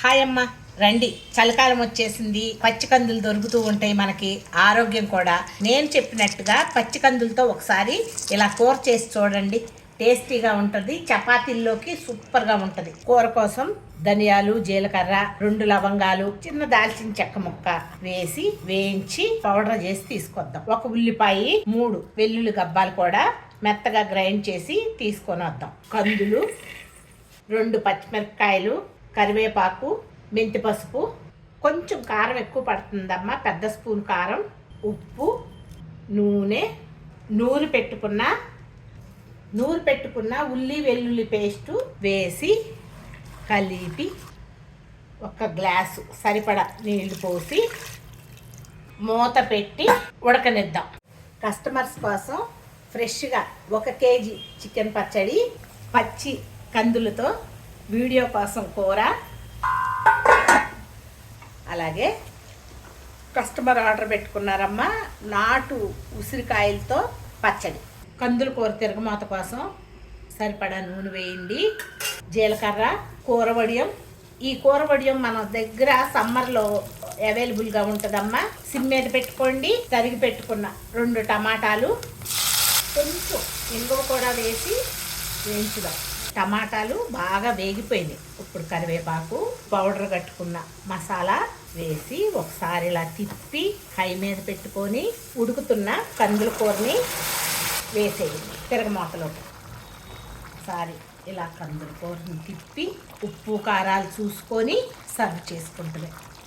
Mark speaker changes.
Speaker 1: Hi అమ్మ. రండి. చలికాలం వచ్చేసింది. పచ్చి కందులు దొరుకుతూ ఉంటాయి మనకి. ఆరోగ్యం కూడా. నేను చెప్పినట్టుగా పచ్చి కందులతో ఒకసారి ఇలా కూర చేసి చూడండి. టేస్టీగా ఉంటుంది. చపాతీల్లోకి సూపర్గా ఉంటుంది. కూర కోసం ధనియాలు జీలకర్ర రెండు లవంగాలు చిన్న దాల్చిన చెక్క ముక్క వేసి వేయించి పౌడర్ చేసి తీసుకొద్దాం. ఒక ఉల్లిపాయ మూడు వెల్లుల్లి గబ్బాలు కూడా మెత్తగా గ్రైండ్ చేసి తీసుకొని వద్దాం కందులు రెండు పచ్చిమిరపకాయలు కరివేపాకు మెంతి పసుపు కొంచెం కారం ఎక్కువ పడుతుందమ్మా పెద్ద స్పూన్ కారం ఉప్పు నూనె నూరు పెట్టుకున్న నూరు పెట్టుకున్న ఉల్లి వెల్లుల్లి పేస్టు వేసి కలిపి ఒక గ్లాసు సరిపడా నీళ్ళు పోసి మూత పెట్టి ఉడకనిద్దాం. కస్టమర్స్ కోసం ఫ్రెష్గా ఒక కేజీ చికెన్ పచ్చడి పచ్చి కందులతో వీడియో కోసం కూర. అలాగే కస్టమర్ ఆర్డర్ పెట్టుకున్నారమ్మా నాటు ఉసిరికాయలతో పచ్చడి. కందుల కూర తిరగమాత కోసం సరిపడా నూనె వేయండి. జీలకర్ర కూర వడియం. ఈ కూర వడియం మన దగ్గర సమ్మర్లో అవైలబుల్గా ఉంటుందమ్మా. సిమ్ మీద పెట్టుకోండి. తరిగి పెట్టుకున్న రెండు టమాటాలు. కొంచెం ఇంగువ కూడా వేసి వేయించుదాం. టమాటాలు బాగా వేగిపోయినాయి. ఇప్పుడు కరివేపాకు పౌడర్ కట్టుకున్న మసాలా వేసి ఒకసారి ఇలా తిప్పి హై మీద పెట్టుకొని ఉడుకుతున్న కందుల కూరని వేసేయండి. తిరగమూతలో ఒకసారి ఇలా కందుల కూరని తిప్పి ఉప్పు కారాలు చూసుకొని సర్వ్ చేసుకుంటుంది